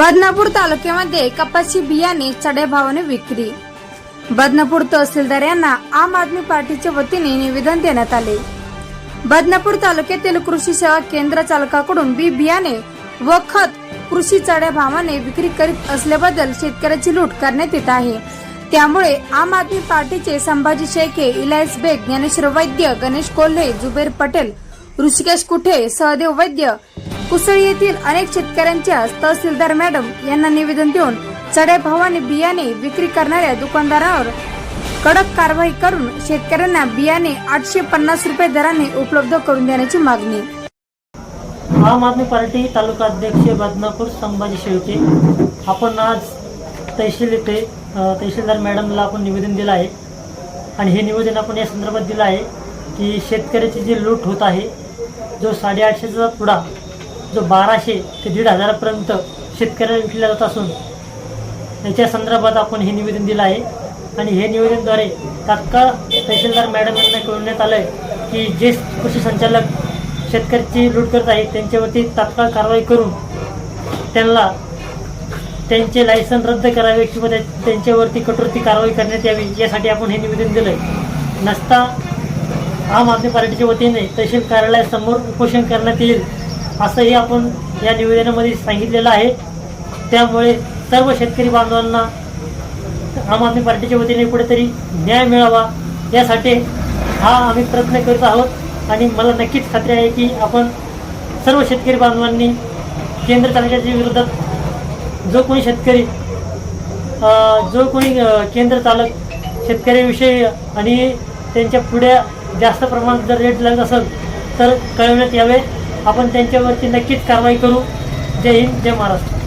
बदनापूर तालुक्यामध्ये कपाशी बियाणे चढ्या भावाने विक्री. बदनापूर तहसीलदार यांना आम आदमी पार्टीच्या वतीने निवेदन देण्यात आले. बदनापूर तालुक्यातील कृषी सेवा केंद्र चालकाकडून बी बियाणे व खत कृषी चढ्या भावाने विक्री करीत असल्याबद्दल शेतकऱ्याची लूट करण्यात येत आहे. त्यामुळे आम आदमी पार्टीचे संभाजी शेखे इलायस बेग ज्ञानेश्वर वैद्य गणेश कोल्हे जुबेर पटेल ऋषिकेश कुठे सहदेव वैद्य कुसळी येथील अनेक शेतकऱ्यांच्या तहसीलदार मॅडम यांना निवेदन देऊन चढ्या भावाने बियाणे विक्री करणाऱ्या दुकानदारावर कडक कारवाई करून शेतकऱ्यांना बियाणे आठशे पन्नास रुपये दराने उपलब्ध करून देण्याची मागणी. आम आदमी पार्टी तालुका अध्यक्ष बदनापूर संभाजी शेळके आपण आज तहसील येथे तहसीलदार मॅडमला आपण निवेदन दिलं आहे. आणि हे निवेदन आपण या संदर्भात दिलं आहे की शेतकऱ्याची जी लूट होत आहे जो साडेआठशेचा पुढा जो बाराशे ते दीड हजारापर्यंत शेतकऱ्यांना विकला जात असून याच्या संदर्भात आपण हे निवेदन दिलं आहे. आणि हे निवेदनद्वारे तात्काळ तहसीलदार मॅडम यांना कळवण्यात आलं आहे की जे कृषी संचालक शेतकऱ्याची लूट करत आहेत त्यांच्यावरती तात्काळ कारवाई करून त्यांना त्यांचे लायसन रद्द करावे किंवा त्यांच्यावरती कठोरती कारवाई करण्यात यावी यासाठी आपण हे निवेदन दिलं आहे नसता आम आदमी पार्टीच्या वतीने तहसील कार्यालयासमोर उपोषण करण्यात येईल. असंही आपण या निवेदनामध्ये सांगितलेलं आहे. त्यामुळे सर्व शेतकरी बांधवांना आम आदमी पार्टीच्या वतीने कुठेतरी न्याय मिळावा यासाठी हा आम्ही प्रयत्न करत आहोत. आणि मला नक्कीच खात्री आहे की आपण सर्व शेतकरी बांधवांनी केंद्र चालकाच्या विरोधात जो कोणी शेतकरी जो कोणी केंद्र चालक शेतकऱ्याविषयी आणि त्यांच्या पुढे जास्त प्रमाणात जर रेट लागत असेल तर कळवण्यात यावे. आपण त्यांच्यावरती नक्कीच कारवाई करू. जय हिंद जय महाराष्ट्र.